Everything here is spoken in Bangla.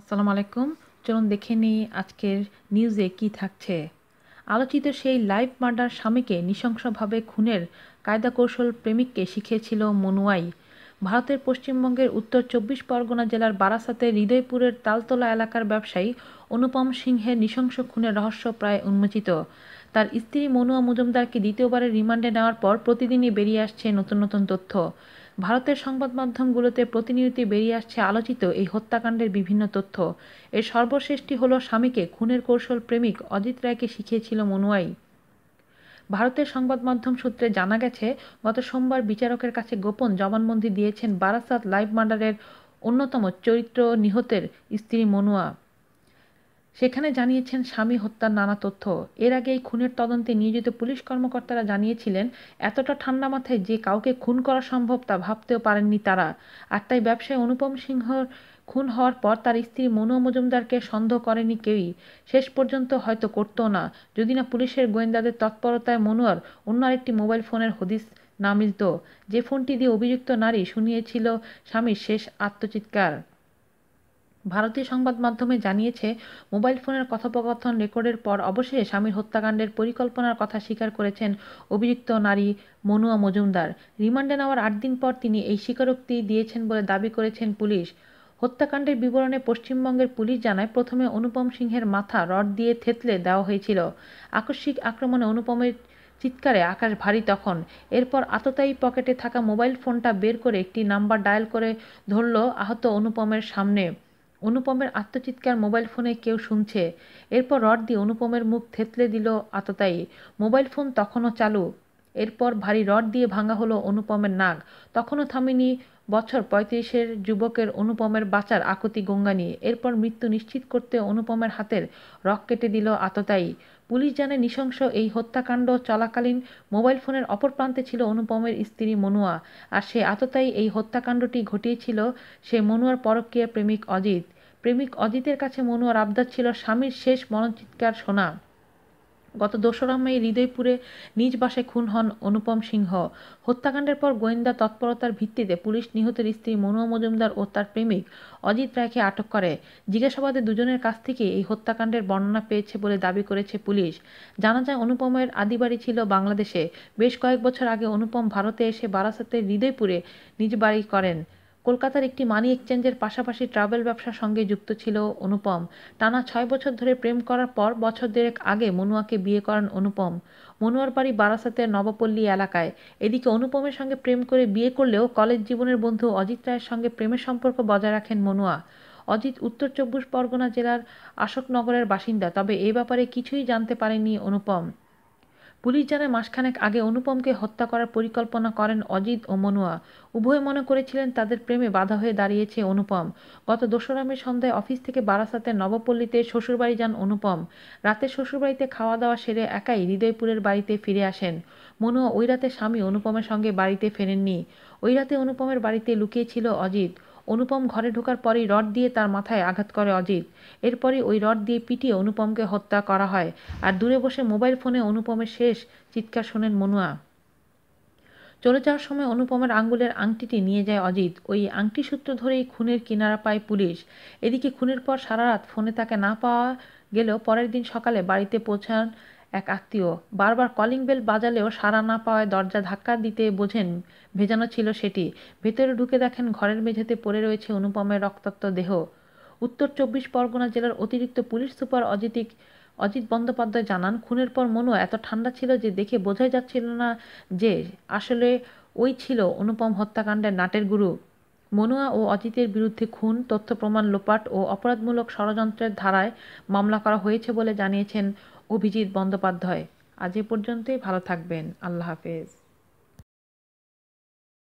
আসসালামু আলাইকুম। চলুন দেখে নিই আজকের নিউজে কি থাকছে। আলোচিত সেই লাইভ মার্ডার স্বামীকে নৃশংসভাবে খুনের কায়দা কৌশল প্রেমিককে শিখিয়েছিল মনুয়াই। ভারতের পশ্চিমবঙ্গের উত্তর চব্বিশ পরগনা জেলার বারাসাতে হৃদয়পুরের তালতলা এলাকার ব্যবসায়ী অনুপম সিংহের নৃশংস খুনের রহস্য প্রায় উন্মোচিত। তার স্ত্রী মনুয়া মজুমদারকে দ্বিতীয়বারের রিমান্ডে নেওয়ার পর প্রতিদিনই বেরিয়ে আসছে নতুন নতুন তথ্য। ভারতের সংবাদ মাধ্যমগুলোতে প্রতিনিয়ত বেরিয়ে আসছে আলোচিত এই হত্যাকাণ্ডের বিভিন্ন তথ্য। এর সর্বশেষটি হলো স্বামীকে খুনের কৌশল প্রেমিক অজিত রায়কে শিখিয়েছিল মনুয়াই। ভারতের সংবাদ মাধ্যম সূত্রে জানা গেছে, গত সোমবার বিচারকের কাছে গোপন জবানবন্দি দিয়েছেন বারাসাত লাইভ মার্ডারের অন্যতম চরিত্র নিহতের স্ত্রী মনুয়া। সেখানে জানিয়েছেন স্বামী হত্যার নানা তথ্য। এর আগে এই খুনের তদন্তে নিয়োজিত পুলিশ কর্মকর্তারা জানিয়েছিলেন, এতটা ঠান্ডা মাথায় যে কাউকে খুন করা সম্ভব তা ভাবতেও পারেননি তারা। আর তাই ব্যবসায়ী অনুপম সিংহর খুন হওয়ার পর তার স্ত্রী মনু মজুমদারকে সন্দেহ করেনি কেউই। শেষ পর্যন্ত হয়তো করতো না। যদি না পুলিশের গোয়েন্দাদের তৎপরতায় মনুয়ার অন্য আরেকটি মোবাইল ফোনের হদিস না মিলত। যে ফোনটি দিয়ে অভিযুক্ত নারী শুনিয়েছিল স্বামীর শেষ আত্মচিৎকার। ভারতীয় সংবাদ মাধ্যমে জানিয়েছে, মোবাইল ফোনের কথোপকথন রেকর্ডের পর অবশেষে স্বামীর হত্যাকাণ্ডের পরিকল্পনার কথা স্বীকার করেছেন অভিযুক্ত নারী মনুয়া মজুমদার। রিমান্ডে নেওয়ার আট দিন পর তিনি এই স্বীকারোক্তি দিয়েছেন বলে দাবি করেছেন পুলিশ। হত্যাকাণ্ডের বিবরণে পশ্চিমবঙ্গের পুলিশ জানায়, প্রথমে অনুপম সিংহের মাথা রড দিয়ে থেতলে দেওয়া হয়েছিল। আকস্মিক আক্রমণে অনুপমের চিৎকারে আকাশ ভারী তখন। এরপর আততায়ী পকেটে থাকা মোবাইল ফোনটা বের করে একটি নাম্বার ডায়াল করে ধরল আহত অনুপমের সামনে। অনুপমের আত্মচিৎকার মোবাইল ফোনে কেউ শুনছে। এরপর রড দিয়ে অনুপমের মুখ থেতলে দিল আততায়ী। মোবাইল ফোন তখনও চালু। এরপর ভারী রড দিয়ে ভাঙা হলো অনুপমের নাক। তখনও থামেনি বছর পঁয়ত্রিশের যুবকের অনুপমের বাঁচার আকুতি গঙ্গা নিয়ে। এরপর মৃত্যু নিশ্চিত করতে অনুপমের হাতের রক কেটে দিল আততায়ী। পুলিশ জানে নৃশংস এই হত্যাকাণ্ড চলাকালীন মোবাইল ফোনের অপর প্রান্তে ছিল অনুপমের স্ত্রী মনুয়া। আর সে আততায়ী এই হত্যাকাণ্ডটি ঘটিয়েছিল সে মনুয়ার পরকীয়া প্রেমিক অজিত। প্রেমিক অজিতের কাছে মনুয়ার আবদার ছিল স্বামীর শেষ মনচিৎকার শোনা। গত দোসরা মে হৃদয়পুরে নিজ বাসায় খুন হন অনুপম সিংহ। হত্যাকাণ্ডের পর গোয়েন্দা তৎপরতার ভিত্তিতে পুলিশ নিহতের স্ত্রী মনুয়া মজুমদার ও তার প্রেমিক অজিত রায়কে আটক করে। জিজ্ঞাসাবাদে দুজনের কাছ থেকে এই হত্যাকাণ্ডের বর্ণনা পেয়েছে বলে দাবি করেছে পুলিশ। জানা যায়, অনুপমের আদিবাড়ি ছিল বাংলাদেশে। বেশ কয়েক বছর আগে অনুপম ভারতে এসে বারাসাতের হৃদয়পুরে নিজ বাড়ি করেন। কলকাতার একটি মানি এক্সচেঞ্জের পাশাপাশি ট্রাভেল ব্যবসার সঙ্গে যুক্ত ছিল অনুপম। টানা ছয় বছর ধরে প্রেম করার পর বছর দেড়েক আগে মনুয়াকে বিয়ে করেন অনুপম। মনুয়ার বাড়ি বারাসাতের নবপল্লী এলাকায়। এদিকে অনুপমের সঙ্গে প্রেম করে বিয়ে করলেও কলেজ জীবনের বন্ধু অজিত রায়ের সঙ্গে প্রেমের সম্পর্ক বজায় রাখেন মনুয়া। অজিত উত্তর চব্বিশ পরগনা জেলার আশোকনগরের বাসিন্দা, তবে এ ব্যাপারে কিছুই জানতে পারেনি অনুপম। পুলিশ জানায়, মাসখানেক আগে অনুপমকে হত্যা করার পরিকল্পনা করেন অজিত ও মনুয়া। উভয় মনে করেছিলেন তাদের প্রেমে বাধা হয়ে দাঁড়িয়েছে অনুপম। গত দোসরা মে সন্ধ্যায় অফিস থেকে বারাসাতের নবপল্লীতে শ্বশুরবাড়ি যান অনুপম। রাতে শ্বশুরবাড়িতে খাওয়া দাওয়া সেরে একাই হৃদয়পুরের বাড়িতে ফিরে আসেন। মনুয়া ওই রাতে স্বামী অনুপমের সঙ্গে বাড়িতে ফেরেননি। ওই রাতে অনুপমের বাড়িতে লুকিয়েছিল অজিত। অনুপম ঘরে ঢোকার পরেই রড দিয়ে তার মাথায় আঘাত করে অজিত। এরপরই ওই রড দিয়ে পিটিয়ে অনুপমকে হত্যা করা হয়। আর দূরে বসে মোবাইল ফোনে অনুপমের শেষ চিৎকার শোনেন মনুয়া। চলে যাওয়ার সময় অনুপমের আঙ্গুলের আংটিটি নিয়ে যায় অজিত। ওই আংটি সূত্র ধরেই খুনের কিনারা পায় পুলিশ। এদিকে খুনের পর সারা রাত ফোনে তাকে না পাওয়া গেলেও পরের দিন সকালে বাড়িতে পৌঁছান এক আত্মীয়। বারবার কলিং বেল বাজালেও সাড়া না পাওয়ায় দরজা ধাক্কা দিতে বোঝেন, ভেজানো ছিল সেটি। ভেতরে ঢুকে দেখেন ঘরের মেঝেতে পড়ে রয়েছে অনুপমের রক্তাক্ত দেহ। উত্তর চব্বিশ পরগনা জেলার অতিরিক্ত পুলিশ সুপার অজিতিক, অজিত বন্দ্যোপাধ্যায় জানান, খুনের পর মনু এত ঠান্ডা ছিল যে দেখে বোঝাই যাচ্ছিল না যে আসলে ওই ছিল অনুপম হত্যাকাণ্ডের নাটের গুরু। মনুয়া ও অজিতের বিরুদ্ধে খুন, তথ্য প্রমাণ, লোপাট ও অপরাধমূলক ষড়যন্ত্রের ধারায় মামলা করা হয়েছে বলে জানিয়েছেন অভিজিৎ বন্দ্যোপাধ্যায়। আজ এ পর্যন্তই ভালো থাকবেন। আল্লাহ হাফেজ।